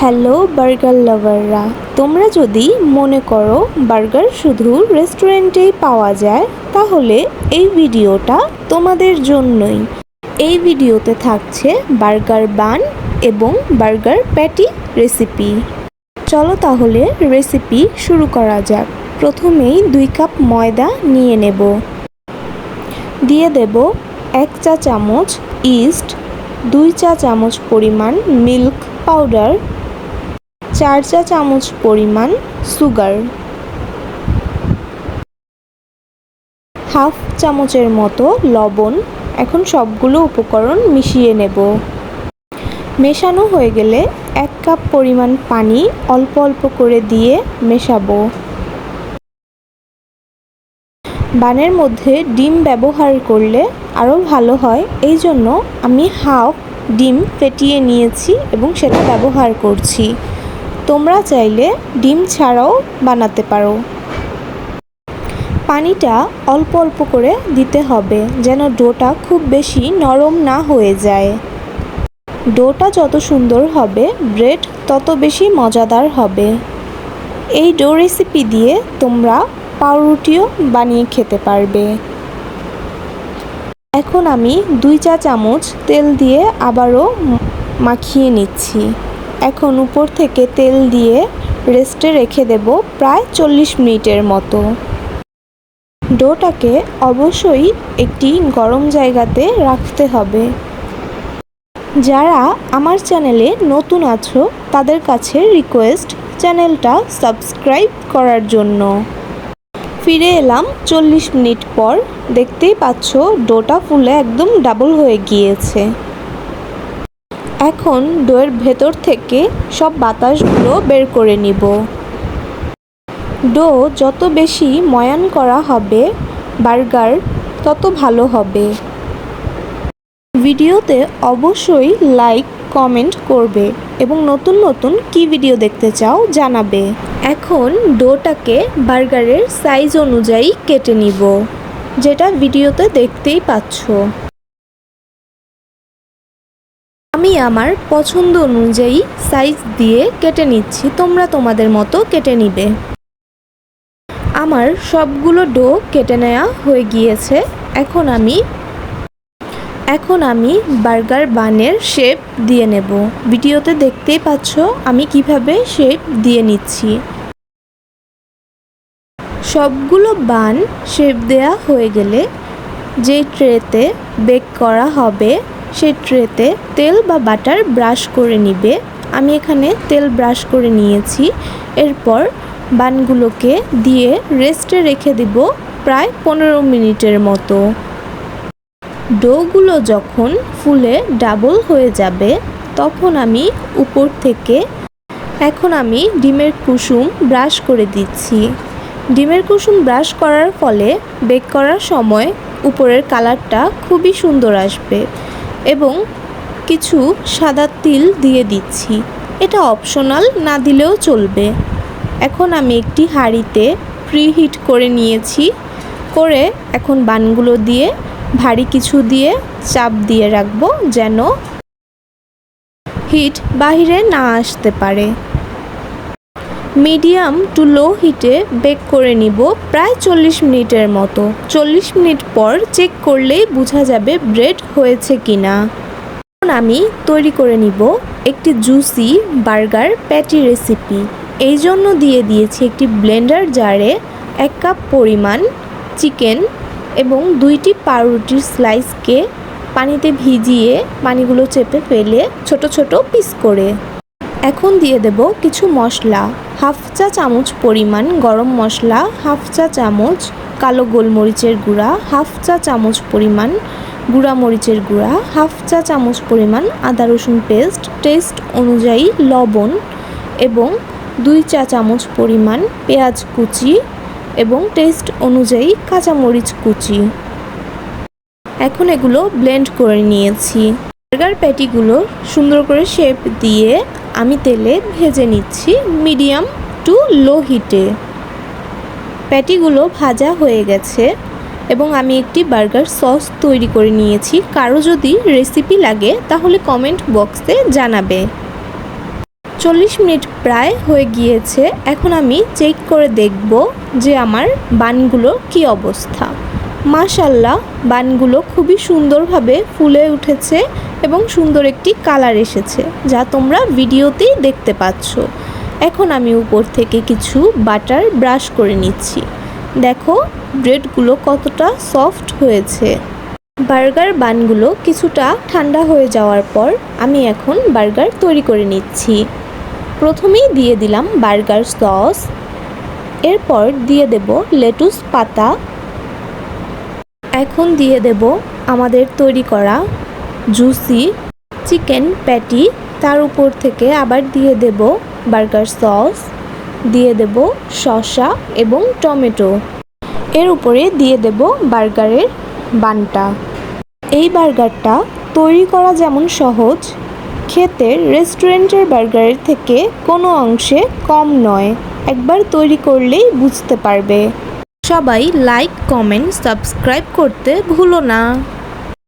Hello, burger লাভাররা। তোমরা যদি মনে করো বার্গার শুধু রেস্টুরেন্টেই পাওয়া যায়, তাহলে এই ভিডিওটা তোমাদের জন্যই। এই ভিডিওতে থাকছে বার্গার বান এবং বার্গার প্যাটি রেসিপি। চলো তাহলে রেসিপি শুরু করা যাক। প্রথমেই দুই কাপ ময়দা নিয়ে নেব। দিয়ে দেব এক চা চামচ ইস্ট, দুই চা চামচ পরিমাণ মিল্ক পাউডার চার চা চামচ পরিমাণ সুগার। হাফ চামচের মতো লবণ। এখন সবগুলো উপকরণ মিশিয়ে নেব। মেশানো হয়ে গেলে এক কাপ পরিমাণ পানি অল্প অল্প করে দিয়ে মেশাবো। বানের মধ্যে ডিম ব্যবহার করলে আরও ভালো হয়। এই জন্য আমি হাফ ডিম ফেটিয়ে নিয়েছি এবং সেটা ব্যবহার করছি। তোমরা চাইলে ডিম ছাড়াও বানাতে পারো। পানিটা অল্প অল্প করে দিতে হবে যেন ডোটা খুব বেশি নরম না হয়ে যায়। ডোটা যত সুন্দর হবে, ব্রেড তত বেশি মজাদার হবে। এই ডো রেসিপি দিয়ে তোমরা পাউরুটিও বানিয়ে খেতে পারবে। এখন আমি দুই চা চামচ তেল দিয়ে আবারও মাখিয়ে নিচ্ছি। এখন উপর থেকে তেল দিয়ে রেস্টে রেখে দেব প্রায় চল্লিশ মিনিটের মতো। ডোটাকে অবশ্যই একটি গরম জায়গাতে রাখতে হবে। যারা আমার চ্যানেলে নতুন আছো, তাদের কাছে রিকোয়েস্ট চ্যানেলটা সাবস্ক্রাইব করার জন্য। ফিরে এলাম চল্লিশ মিনিট পর। দেখতেই পাচ্ছ, ডোটা ফুলে একদম ডাবল হয়ে গিয়েছে। এখন ডোয়ের ভেতর থেকে সব বাতাসগুলো বের করে নিব। ডো যত বেশি ময়ান করা হবে, বার্গার তত ভালো হবে। ভিডিওতে অবশ্যই লাইক, কমেন্ট করবে এবং নতুন নতুন কি ভিডিও দেখতে চাও জানাবে। এখন ডোটাকে বার্গারের সাইজ অনুযায়ী কেটে নিব, যেটা ভিডিওতে দেখতেই পাচ্ছ। আমি আমার পছন্দ অনুযায়ী সাইজ দিয়ে কেটে নিচ্ছি, তোমরা তোমাদের মতো কেটে নিবে। আমার সবগুলো ডো কেটে নেওয়া হয়ে গিয়েছে। এখন আমি এখন আমি বার্গার বানের শেপ দিয়ে নেব। ভিডিওতে দেখতেই পাচ্ছ আমি কীভাবে শেপ দিয়ে নিচ্ছি। সবগুলো বান শেপ দেয়া হয়ে গেলে যে ট্রেতে বেক করা হবে সেই ট্রেতে তেল বা বাটার ব্রাশ করে নিবে। আমি এখানে তেল ব্রাশ করে নিয়েছি। এরপর বানগুলোকে দিয়ে রেস্টে রেখে দিব প্রায় পনেরো মিনিটের মতো। ডোগুলো যখন ফুলে ডাবল হয়ে যাবে, তখন আমি উপর থেকে এখন আমি ডিমের কুসুম ব্রাশ করে দিচ্ছি। ডিমের কুসুম ব্রাশ করার ফলে বেক করার সময় উপরের কালারটা খুবই সুন্দর আসবে। এবং কিছু সাদা তিল দিয়ে দিচ্ছি। এটা অপশনাল, না দিলেও চলবে। এখন আমি একটি হাঁড়িতে প্রিহিট করে নিয়েছি। করে এখন বানগুলো দিয়ে, ভারী কিছু দিয়ে চাপ দিয়ে রাখব যেন হিট বাহিরে না আসতে পারে। মিডিয়াম টু লো হিটে বেক করে নিব প্রায় চল্লিশ মিনিটের মতো। চল্লিশ মিনিট পর চেক করলেই বোঝা যাবে ব্রেড হয়েছে কিনা। এখন আমি তৈরি করে নিব একটি জুসি বার্গার প্যাটি রেসিপি। এই জন্য দিয়ে দিয়েছি একটি ব্লেন্ডার জারে এক কাপ পরিমাণ চিকেন এবং দুইটি পাউরুটির স্লাইসকে পানিতে ভিজিয়ে পানিগুলো চেপে ফেলে ছোট ছোট পিস করে। এখন দিয়ে দেব কিছু মশলা। হাফ চা চামচ পরিমাণ গরম মশলা, হাফ চা চামচ কালো গোলমরিচের গুঁড়া, হাফ চা চামচ পরিমাণ গুঁড়া মরিচের গুঁড়া, হাফ চা চামচ পরিমাণ আদা রসুন পেস্ট, টেস্ট অনুযায়ী লবণ এবং দুই চা চামচ পরিমাণ পেঁয়াজ কুচি এবং টেস্ট অনুযায়ী কাঁচামরিচ কুচি। এখন এগুলো ব্লেন্ড করে নিয়েছি। বার্গার প্যাটিগুলো সুন্দর করে শেপ দিয়ে আমি তেলে ভেজে নিচ্ছি মিডিয়াম টু লো হিটে। প্যাটিগুলো ভাজা হয়ে গেছে এবং আমি একটি বার্গার সস তৈরি করে নিয়েছি। কারও যদি রেসিপি লাগে তাহলে কমেন্ট বক্সে জানাবে। চল্লিশ মিনিট প্রায় হয়ে গিয়েছে। এখন আমি চেক করে দেখব যে আমার বানগুলো কি অবস্থা। মাশাল্লাহ, বানগুলো খুবই সুন্দরভাবে ফুলে উঠেছে এবং সুন্দর একটি কালার এসেছে, যা তোমরা ভিডিওতেই দেখতে পাচ্ছ। এখন আমি উপর থেকে কিছু বাটার ব্রাশ করে নিচ্ছি। দেখো, ব্রেডগুলো কতটা সফট হয়েছে। বার্গার বানগুলো কিছুটা ঠান্ডা হয়ে যাওয়ার পর আমি এখন বার্গার তৈরি করে নিচ্ছি। প্রথমেই দিয়ে দিলাম বার্গার সস, এরপর দিয়ে দেব লেটুস পাতা এখন দিয়ে দেব আমাদের তৈরি করা জুসি, চিকেন প্যাটি। তার উপর থেকে আবার দিয়ে দেব বার্গার সস, দিয়ে দেব শসা এবং টমেটো। এর উপরে দিয়ে দেব বার্গারের বানটা। এই বার্গারটা তৈরি করা যেমন সহজ, খেতে রেস্টুরেন্টের বার্গারের থেকে কোনো অংশে কম নয়। একবার তৈরি করলেই বুঝতে পারবে। সবাই লাইক কমেন্ট সাবস্ক্রাইব করতে ভুলো না।